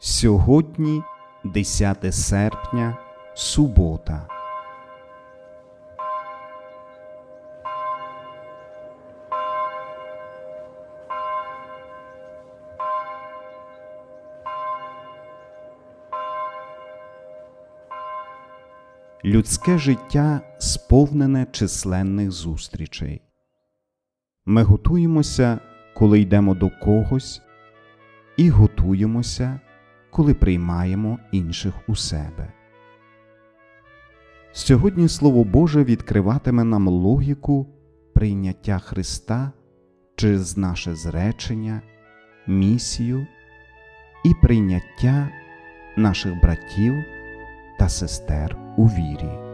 Сьогодні 10 серпня, субота. Людське життя сповнене численних зустрічей. Ми готуємося, коли йдемо до когось, і готуємося, коли приймаємо інших у себе. Сьогодні Слово Боже відкриватиме нам логіку прийняття Христа через наше зречення, місію і прийняття наших братів та сестер у вірі.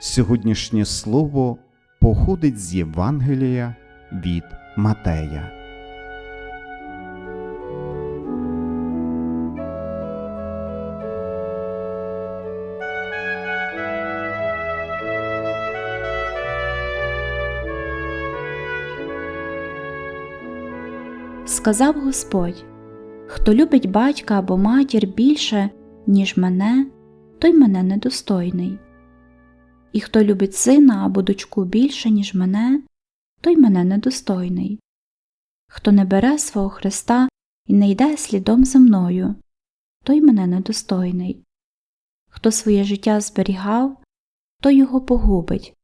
Сьогоднішнє слово походить з Євангелія від Матея. Сказав Господь: Хто любить батька або матір більше, ніж мене, той мене недостойний. І хто любить сина або дочку більше, ніж мене, той мене недостойний. Хто не бере свого Христа і не йде слідом за мною, той мене недостойний. Хто своє життя зберігав, той його погубить,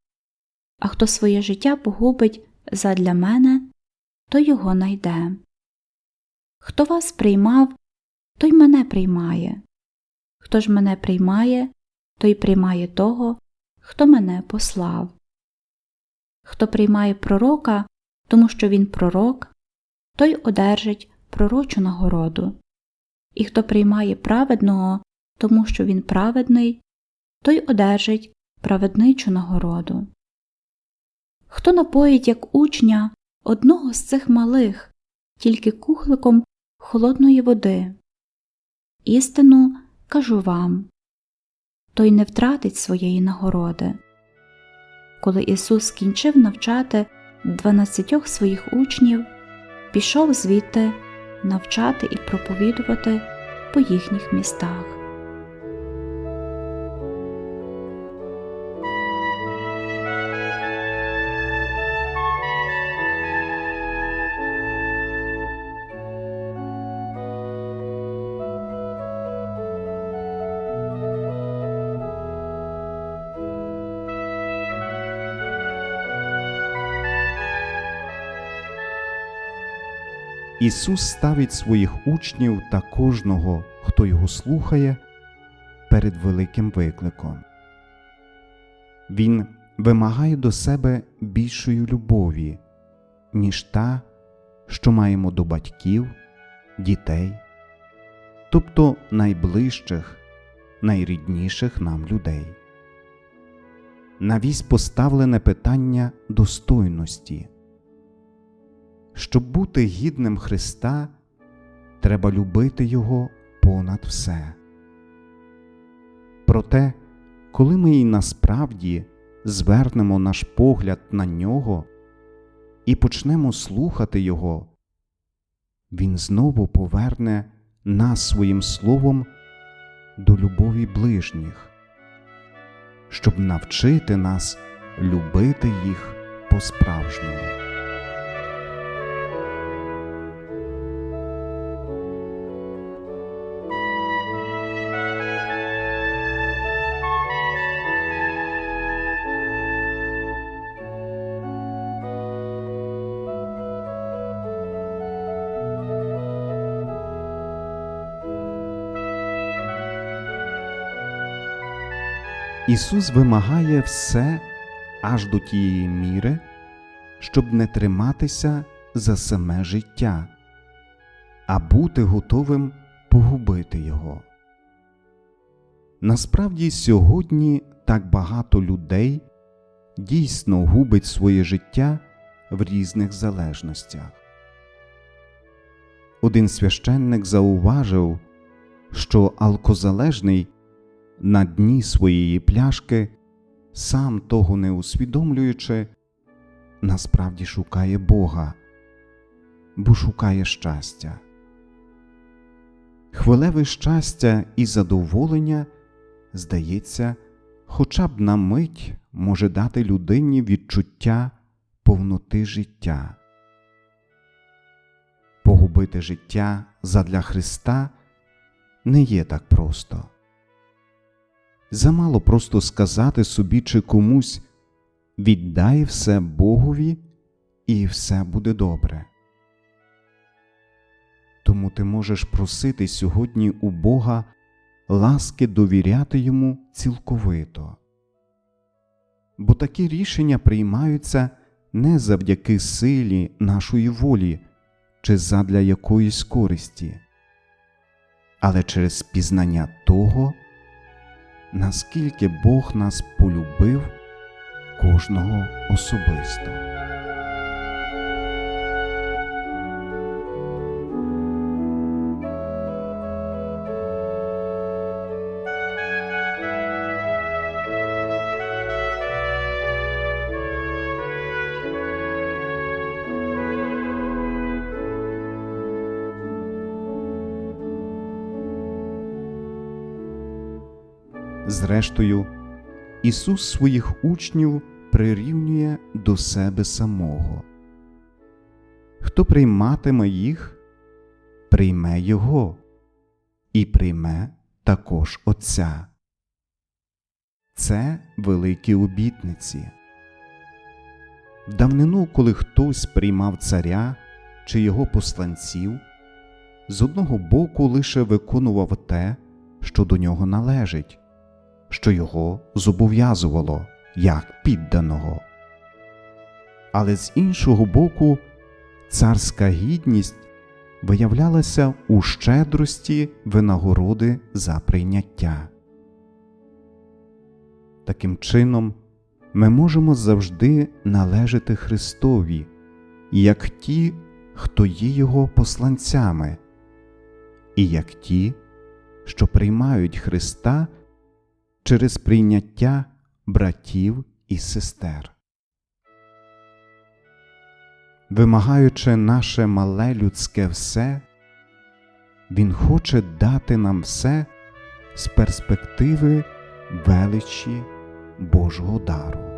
а хто своє життя погубить задля мене, той його найде. Хто вас приймав, той мене приймає. Хто ж мене приймає, той приймає того, хто мене послав. Хто приймає пророка, тому що він пророк, той одержить пророчу нагороду. І хто приймає праведного, тому що він праведний, той одержить праведничу нагороду. Хто напоїть як учня одного з цих малих, тільки кухликом холодної води. Істину кажу вам той не втратить своєї нагороди. Коли Ісус скінчив навчати дванадцятьох своїх учнів, пішов звідти навчати і проповідувати по їхніх містах. Ісус ставить своїх учнів та кожного, хто його слухає, перед великим викликом. Він вимагає до себе більшої любові, ніж та, що маємо до батьків, дітей, тобто найближчих, найрідніших нам людей. Навість поставлене питання достойності. Щоб бути гідним Христа, треба любити Його понад все. Проте, коли ми й насправді звернемо наш погляд на нього і почнемо слухати Його, Він знову поверне нас своїм словом до любові ближніх, щоб навчити нас любити їх по-справжньому. Ісус вимагає все аж до тієї міри, щоб не триматися за саме життя, а бути готовим погубити Його. Насправді сьогодні так багато людей дійсно губить своє життя в різних залежностях. Один священник зауважив, що алкозалежний на дні своєї пляшки, сам того не усвідомлюючи, насправді шукає Бога, бо шукає щастя. Хвилеве щастя і задоволення, здається, хоча б на мить може дати людині відчуття повноти життя. Погубити життя задля Христа не є так просто. Замало просто сказати собі чи комусь віддай все Богові і все буде добре. Тому ти можеш просити сьогодні у Бога ласки довіряти йому цілковито. Бо такі рішення приймаються не завдяки силі нашої волі чи задля якоїсь користі, але через пізнання того, наскільки Бог нас полюбив кожного особисто. Зрештою, Ісус своїх учнів прирівнює до себе самого. Хто прийматиме їх, прийме Його і прийме також Отця. Це великі обітниці. В давнину, коли хтось приймав царя чи його посланців, з одного боку лише виконував те, що до нього належить що його зобов'язувало як підданого. Але з іншого боку, царська гідність виявлялася у щедрості винагороди за прийняття. Таким чином, ми можемо завжди належати Христові, як ті, хто є Його посланцями, і як ті, що приймають Христа через прийняття братів і сестер. Вимагаючи наше мале людське все, Він хоче дати нам все з перспективи величі Божого дару.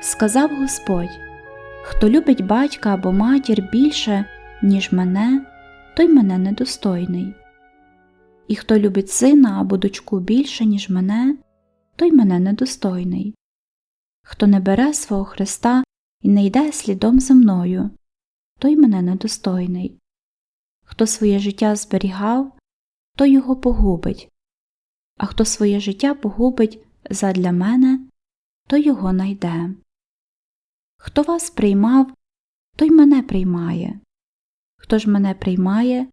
Сказав Господь Хто любить батька або матір більше, ніж мене, той мене недостойний. І хто любить сина або дочку більше, ніж мене, той мене недостойний. Хто не бере свого Христа і не йде слідом за мною, той мене недостойний. Хто своє життя зберігав, той його погубить, а хто своє життя погубить задля мене, той його найде. Хто вас приймав, той мене приймає. Хто ж мене приймає,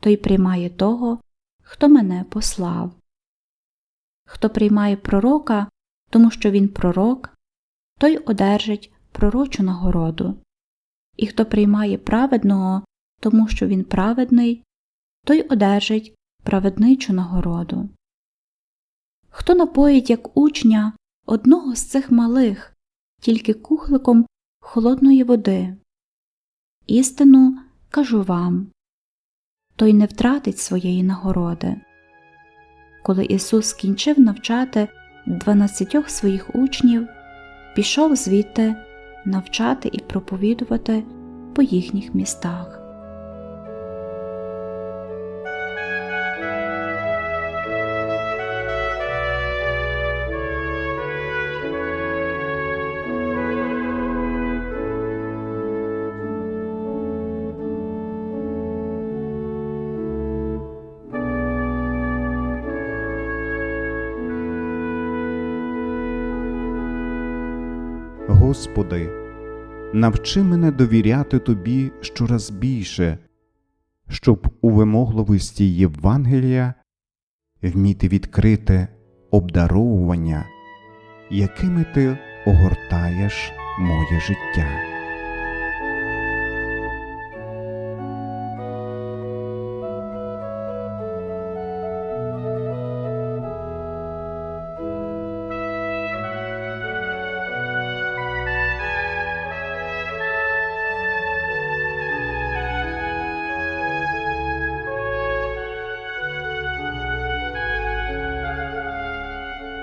той приймає того, хто мене послав. Хто приймає пророка, тому що він пророк, той одержить пророчу нагороду. І хто приймає праведного, тому що він праведний, той одержить праведничу нагороду. Хто напоїть як учня одного з цих малих, тільки кухликом холодної води. Істину кажу вам той не втратить своєї нагороди. Коли Ісус скінчив навчати дванадцятьох своїх учнів, пішов звідти навчати і проповідувати по їхніх містах. Господи, навчи мене довіряти Тобі щораз більше, щоб у вимогливості Євангелія вміти відкрити обдаровування, якими Ти огортаєш моє життя.